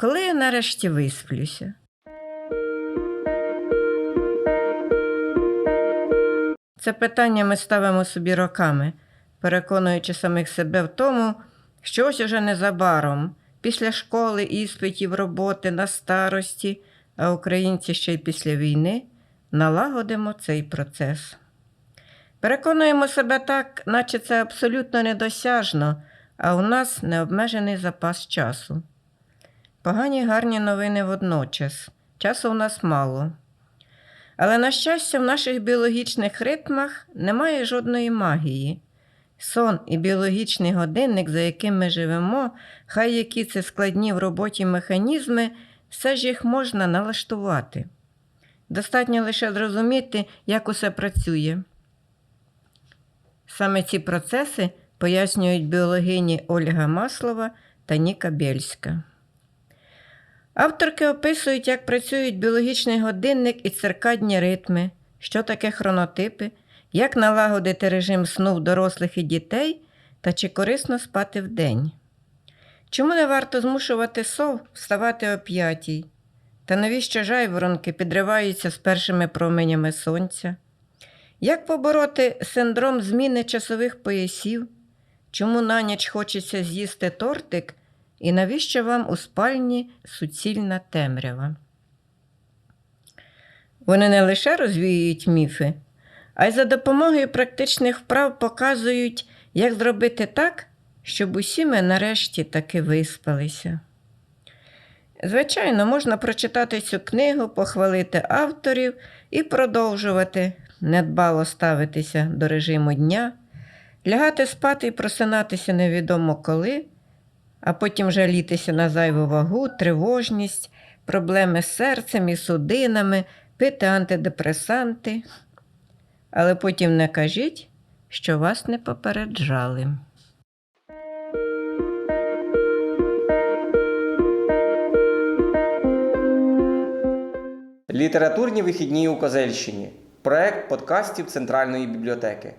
Коли я нарешті висплюся? Це питання ми ставимо собі роками, переконуючи самих себе в тому, що ось уже незабаром, після школи, іспитів, роботи на старості, а українці ще й після війни, налагодимо цей процес. Переконуємо себе так, наче це абсолютно недосяжно, а у нас необмежений запас часу. Погані гарні новини водночас. Часу у нас мало. Але, на щастя, в наших біологічних ритмах немає жодної магії. Сон і біологічний годинник, за яким ми живемо, хай які це складні в роботі механізми, все ж їх можна налаштувати. Достатньо лише зрозуміти, як усе працює. Саме ці процеси пояснюють біологині Ольга Маслова та Ніка Бєльська. Авторки описують, як працюють біологічний годинник і циркадні ритми, що таке хронотипи, як налагодити режим сну в дорослих і дітей та чи корисно спати вдень. Чому не варто змушувати сов вставати о п'ятій? Та навіщо жайворонки підриваються з першими променями сонця? Як побороти синдром зміни часових поясів? Чому на ніч хочеться з'їсти тортик? І навіщо вам у спальні суцільна темрява? Вони не лише розвіюють міфи, а й за допомогою практичних вправ показують, як зробити так, щоб усі ми нарешті таки виспалися. Звичайно, можна прочитати цю книгу, похвалити авторів і продовжувати недбало ставитися до режиму дня, лягати спати і просинатися невідомо коли, а потім жалітися на зайву вагу, тривожність, проблеми з серцем і судинами, пити антидепресанти. Але потім не кажіть, що вас не попереджали. Літературні вихідні у Козельщині. Проект подкастів Центральної бібліотеки.